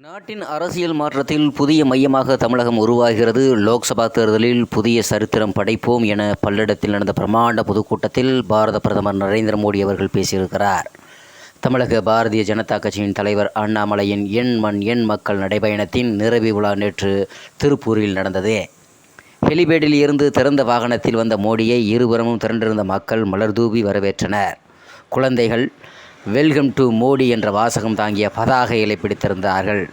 நாட்டின் அரசியல் மாற்றத்தில் புதிய மையமாக தமிழகம் உருவாகிறது. லோக்சபா தேர்தலில் புதிய சரித்திரம் படைப்போம் என பல்லடத்தில் நடந்த பிரமாண்ட பொதுக்கூட்டத்தில் பாரத பிரதமர் நரேந்திர மோடி அவர்கள் பேசியிருக்கிறார். தமிழக பாரதிய ஜனதா கட்சியின் தலைவர் அண்ணாமலையின் எண் மண் எண் மக்கள் நடைபயணத்தின் நிறைவு விழா நேற்று திருப்பூரில் நடந்தது. ஹெலிபேடில் இருந்து திறந்த வாகனத்தில் வந்த மோடியை இருபுறமும் திரண்டிருந்த மக்கள் மலர்தூவி வரவேற்றனர். குழந்தைகள் வெல்கம் டு மோடி என்ற வாசகம் தாங்கிய பதாகைகளை பிடித்திருந்தார்கள்.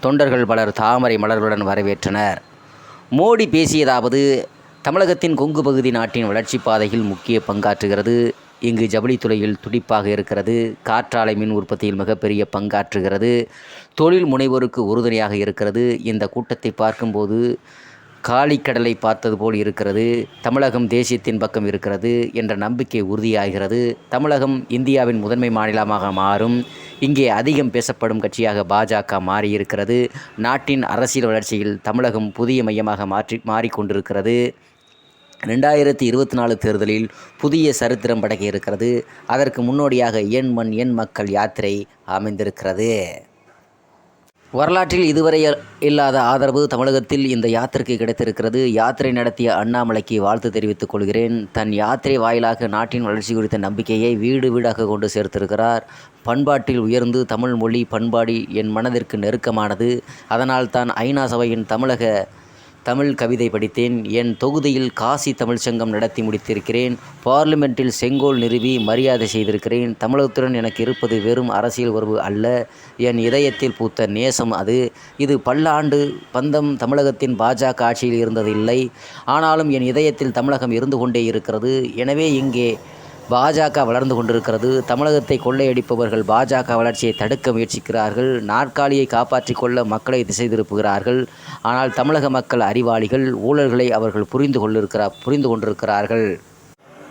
தொண்டர்கள் பலர் தாமரை மலர்களுடன் வரவேற்றனர். மோடி பேசியதாவது தமிழகத்தின் கொங்கு பகுதி நாட்டின் வளர்ச்சிப் பாதையில் முக்கிய பங்காற்றுகிறது. இங்கு ஜவுளித்துறையில் துடிப்பாக இருக்கிறது. காற்றாலை மின் உற்பத்தியில் மிகப்பெரிய பங்காற்றுகிறது. தொழில் முனைவோருக்கு உறுதுணையாக இருக்கிறது. இந்த கூட்டத்தை பார்க்கும்போது காலிக்கடலை பார்த்தது போல் இருக்கிறது தமிழகம் தேசியத்தின் பக்கம் இருக்கிறது என்ற நம்பிக்கை உறுதியாகிறது. தமிழகம் இந்தியாவின் முதன்மை மாநிலமாக மாறும். இங்கே அதிகம் பேசப்படும் கட்சியாக பாஜக மாறியிருக்கிறது. நாட்டின் அரசியல் வளர்ச்சியில் தமிழகம் புதிய மையமாக மாற்றி மாறிக்கொண்டிருக்கிறது. ரெண்டாயிரத்தி இருபத்தி நாலு தேர்தலில் புதிய சரித்திரம் படைக்க இருக்கிறது அதற்கு முன்னோடியாக என் மண் என் மக்கள் யாத்திரை அமைந்திருக்கிறது. வரலாற்றில் இதுவரை இல்லாத ஆதரவு தமிழகத்தில் இந்த யாத்திரைக்கு கிடைத்திருக்கிறது. யாத்திரை நடத்திய அண்ணாமலைக்கு வாழ்த்து தெரிவித்துக் கொள்கிறேன். தன் யாத்திரை வாயிலாக நாட்டின் வளர்ச்சி குறித்த நம்பிக்கையை வீடு வீடாக கொண்டு சேர்த்திருக்கிறார். பண்பாட்டில் உயர்ந்து தமிழ் மொழி பண்பாடு என் மனதிற்கு நெருக்கமானது. அதனால் தான் ஐநா சபையின் தமிழக தமிழ் கவிதை படித்தேன். என் தொகுதியில் காசி தமிழ் சங்கம் நடத்தி முடித்திருக்கிறேன். பார்லிமெண்ட்டில் செங்கோல் நிறுவி மரியாதை செய்திருக்கிறேன். தமிழகத்துடன் எனக்கு இருப்பது வெறும் அரசியல் உறவு அல்ல. என் இதயத்தில் பூத்த நேசம் அது. இது பல்லாண்டு பந்தம் தமிழகத்தின் பாஜக ஆட்சியில் இருந்ததில்லை. ஆனாலும் என் இதயத்தில் தமிழகம் இருந்து கொண்டே இருக்கிறது. எனவே இங்கே பாஜக வளர்ந்து கொண்டிருக்கிறது. தமிழகத்தை கொள்ளையடிப்பவர்கள் பாஜக வளர்ச்சியை தடுக்க முயற்சிக்கிறார்கள். நாற்காலியை காப்பாற்றிக் கொள்ள மக்களை திசை திருப்புகிறார்கள். ஆனால் தமிழக மக்கள் அறிவாளிகள் ஊழல்களை அவர்கள் புரிந்து கொண்டிருக்கிறார் புரிந்து கொண்டிருக்கிறார்கள்.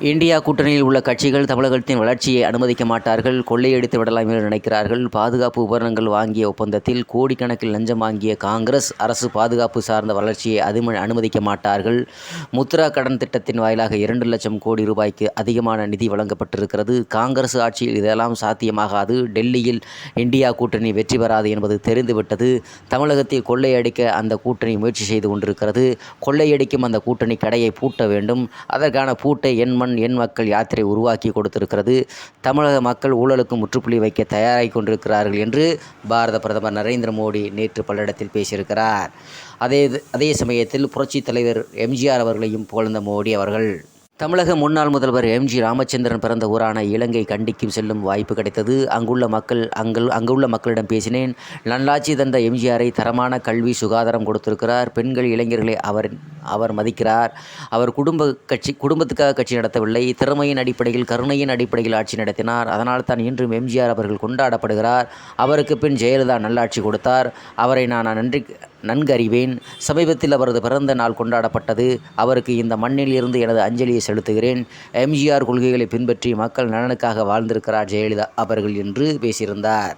இந்தியா கூட்டணியில் உள்ள கட்சிகள் தமிழகத்தின் வளர்ச்சியை அனுமதிக்க மாட்டார்கள் கொள்ளையடித்து விடலாம் என்று நினைக்கிறார்கள். பாதுகாப்பு உபகரணங்கள் வாங்கிய ஒப்பந்தத்தில் கோடிக்கணக்கில் லஞ்சம் வாங்கிய காங்கிரஸ் அரசு பாதுகாப்பு சார்ந்த வளர்ச்சியை அதும அனுமதிக்க மாட்டார்கள். முத்ரா கடன் திட்டத்தின் வாயிலாக இரண்டு லட்சம் கோடி ரூபாய்க்கு அதிகமான நிதி வழங்கப்பட்டிருக்கிறது. காங்கிரஸ் ஆட்சியில் இதெல்லாம் சாத்தியமாகாது. டெல்லியில் இந்தியா கூட்டணி வெற்றி பெறாது என்பது தெரிந்துவிட்டது. தமிழகத்தில் கொள்ளையடிக்க அந்த கூட்டணி முயற்சி செய்து கொண்டிருக்கிறது. கொள்ளையடிக்கும் அந்த கூட்டணி கடையை பூட்ட வேண்டும். அதற்கான பூட்டை என் மண் என் மக்கள் யாத்திரை உருவாக்கி கொடுத்திருக்கிறது. தமிழக மக்கள் ஊழலுக்கு முற்றுப்புள்ளி வைக்க தயாராகி கொண்டிருக்கிறார்கள் என்று பாரத பிரதமர் நரேந்திர மோடி நேற்று பல்லடத்தில் பேசியிருக்கிறார். அதே அதே சமயத்தில் புரட்சித் தலைவர் எம்ஜிஆர் அவர்களையும் புகழ்ந்த மோடி அவர்கள். தமிழக முன்னாள் முதல்வர் எம்ஜி ராமச்சந்திரன் பிறந்த ஊரான இலங்கை கண்டிக்கும் செல்லும் வாய்ப்பு கிடைத்தது. அங்குள்ள மக்கள் அங்கு அங்குள்ள மக்களிடம் பேசினேன். நல்லாட்சி தந்த எம்ஜிஆரை தரமான கல்வி சுகாதாரம் கொடுத்திருக்கிறார். பெண்கள் இளைஞர்களை அவர் அவர் மதிக்கிறார். அவர் குடும்ப கட்சி குடும்பத்துக்காக கட்சி நடத்தவில்லை. திறமையின் அடிப்படையில் கருணையின் அடிப்படையில் ஆட்சி நடத்தினார். அதனால் தான் இன்றும் எம்ஜிஆர் அவர்கள் கொண்டாடப்படுகிறார். அவருக்கு பின் ஜெயலலிதா நல்லாட்சி கொடுத்தார். அவரை நான் நன்றி நன்கு அறிவேன் சமீபத்தில் அவரது பிறந்த நாள் கொண்டாடப்பட்டது. அவருக்கு இந்த மண்ணில் இருந்து எனது அஞ்சலியை செலுத்துகிறேன். எம்ஜிஆர் கொள்கைகளை பின்பற்றி மக்கள் நலனுக்காக வாழ்ந்திருக்கிறார் ஜெயலலிதா அவர்கள் என்று பேசியிருந்தார்.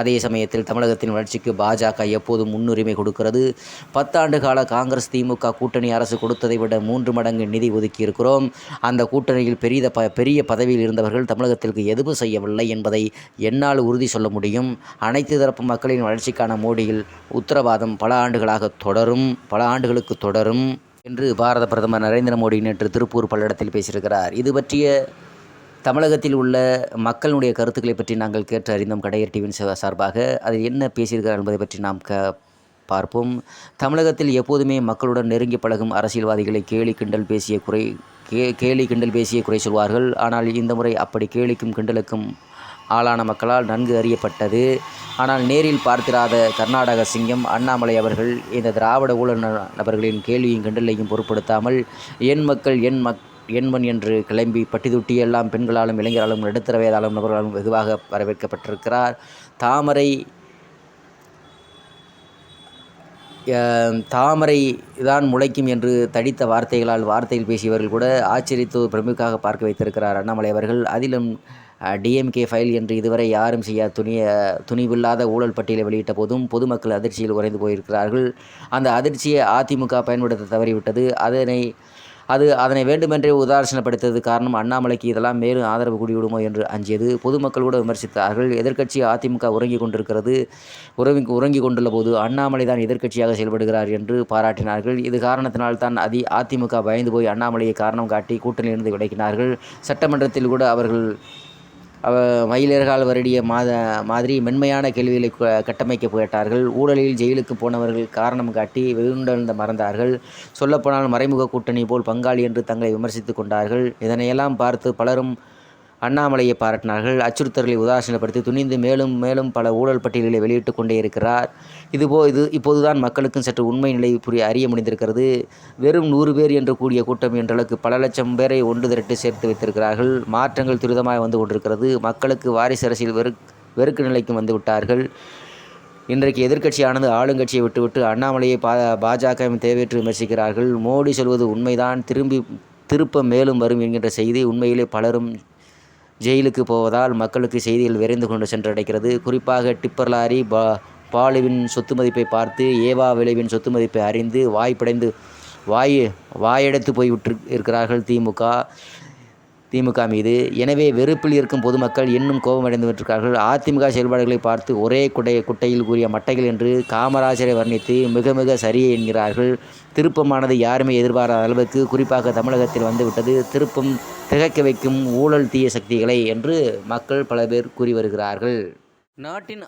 அதே சமயத்தில் தமிழகத்தின் வளர்ச்சிக்கு பாஜக எப்போதும் முன்னுரிமை கொடுக்கிறது. பத்தாண்டு கால காங்கிரஸ் திமுக கூட்டணி அரசு கொடுத்ததை விட மூன்று மடங்கு நிதி ஒதுக்கியிருக்கிறோம். அந்த கூட்டணியில் பெரிய ப பெரிய பதவியில் இருந்தவர்கள் தமிழகத்திற்கு எதுவும் செய்யவில்லை என்பதை என்னால் உறுதி சொல்ல முடியும். அனைத்து தரப்பு மக்களின் வளர்ச்சிக்கான மோடியில் உத்தரவாதம் பல ஆண்டுகளாக தொடரும் பல ஆண்டுகளுக்கு தொடரும் என்று பாரத பிரதமர் நரேந்திர மோடி நேற்று திருப்பூர் பல்லடத்தில் பேசியிருக்கிறார். இது பற்றிய தமிழகத்தில் உள்ள மக்களுடைய கருத்துக்களை பற்றி நாங்கள் கேட்டு அறிந்தோம். கடையர் டிவியின் சார்பாக அதில் என்ன பேசியிருக்கிறார் என்பதை பற்றி நாம் க பார்ப்போம். தமிழகத்தில் எப்போதுமே மக்களுடன் நெருங்கி பழகும் அரசியல்வாதிகளை கேலி கிண்டல் பேசிய குறை கே கேலி கிண்டல் பேசிய குறை சொல்வார்கள். ஆனால் இந்த முறை அப்படி கேலிக்கும் கிண்டலுக்கும் ஆளான மக்களால் நன்கு அறியப்பட்டது. ஆனால் நேரில் பார்த்திராத கர்நாடக சிங்கம் அண்ணாமலை அவர்கள் இந்த திராவிட ஊழல் ந- நபர்களின் கேள்வியும் கிண்டலையும் பொருட்படுத்தாமல் என் மக்கள் என் மக் எண்மன் என்று கிளம்பி பட்டிதுட்டி எல்லாம் பெண்களாலும் இளைஞராலும் நடுத்தர வயதாலும் நபர்களாலும் வெகுவாக வரவேற்கப்பட்டிருக்கிறார். தாமரை தாமரை தான் முளைக்கும் என்று தடித்த வார்த்தைகளால் வார்த்தையில் பேசியவர்கள் கூட ஆச்சரித்து பிரமுக்காக பார்க்க வைத்திருக்கிறார் அண்ணாமலை அவர்கள். அதிலும் டிஎம்கே ஃபைல் என்று இதுவரை யாரும் செய்ய துணிய துணிவில்லாத ஊழல் பட்டியலை வெளியிட்ட போதும் பொதுமக்கள் அதிர்ச்சியில் உறைந்து போயிருக்கிறார்கள். அந்த அதிர்ச்சியை அதிமுக பயன்படுத்த தவறிவிட்டது. அதனை அது அதனை வேண்டுமென்றே உதாசீனப்படுத்தியது காரணம் அண்ணாமலைக்கு இதெல்லாம் மேலும் ஆதரவு கூடிவிடுமோ என்று அஞ்சியது. பொதுமக்கள் கூட விமர்சித்தார்கள். எதிர்க்கட்சி அதிமுக உறங்கிக் கொண்டிருக்கிறது. உறங்கி உறங்கிக் கொண்டுள்ள போது அண்ணாமலை தான் எதிர்க்கட்சியாக செயல்படுகிறார் என்று பாராட்டினார்கள். இது காரணத்தினால் தான் அதி அதிமுக பயந்து போய் அண்ணாமலையை காரணம் காட்டி கூட்டணியிலிருந்து விலகினார்கள். சட்டமன்றத்தில் கூட அவர்கள் அவ வருடிய மாத மாதிரி மென்மையான கேள்விகளை க- கட்டமைக்க கேட்டார்கள். ஊழலில் ஜெயிலுக்கு போனவர்கள் காரணம் காட்டி வெகுண்டெழுந்த மறந்தார்கள். சொல்லப்போனால் மறைமுக கூட்டணி போல் பங்காளி என்று தங்களை விமர்சித்து கொண்டார்கள். இதனையெல்லாம் பார்த்து பலரும் அண்ணாமலையை பாராட்டினார்கள். அச்சுறுத்தல்களை உதாசீனப்படுத்தி துணிந்து மேலும் மேலும் பல ஊழல் பட்டியல்களை வெளியிட்டு கொண்டே இருக்கிறார். இதுபோ இது இப்போதுதான் மக்களுக்கும் சற்று உண்மை நிலை புரிய அறிய முடிந்திருக்கிறது. வெறும் நூறு பேர் என்று கூடிய கூட்டம் என்ற அளவுக்கு பல லட்சம் பேரை ஒன்று திரட்டி சேர்த்து வைத்திருக்கிறார்கள். மாற்றங்கள் துரிதமாக வந்து கொண்டிருக்கிறது. மக்களுக்கு வாரிசு அரசியல் வெறு வெறுக்கு நிலைக்கும் வந்துவிட்டார்கள் இன்றைக்கு எதிர்க்கட்சியானது ஆளுங்கட்சியை விட்டுவிட்டு அண்ணாமலையை பா பாஜகவின் தேவையற்று விமர்சிக்கிறார்கள். மோடி சொல்வது உண்மைதான். திரும்பி திருப்ப மேலும் வரும் என்கின்ற செய்தி உண்மையிலே பலரும் ஜெயிலுக்கு போவதால் மக்களுக்கு செய்திகள் விரைந்து கொண்டு சென்றடைக்கிறது குறிப்பாக டிப்பர் லாரி பா பாலுவின் சொத்து மதிப்பை பார்த்து ஏவா விளைவின் சொத்து மதிப்பை அறிந்து வாய்ப்படைந்து வாய் வாயடைத்து போய் விட்டு இருக்கிறார்கள் திமுக திமுக மீது. எனவே வெறுப்பில் இருக்கும் பொதுமக்கள் இன்னும் கோபமடைந்து விட்டிருக்கார்கள் அதிமுக செயல்பாடுகளை பார்த்து ஒரே குடை குட்டையில் கூறிய மட்டைகள் என்று காமராஜரை வர்ணித்து மிக மிக சரியே என்கிறார்கள். திருப்பமானது யாருமே எதிர்பாராத அளவுக்கு குறிப்பாக தமிழகத்தில் வந்துவிட்டது. திருப்பம் திகைக்க வைக்கும் ஊழல் தீய சக்திகளை என்று மக்கள் பல பேர் கூறி வருகிறார்கள். நாட்டின்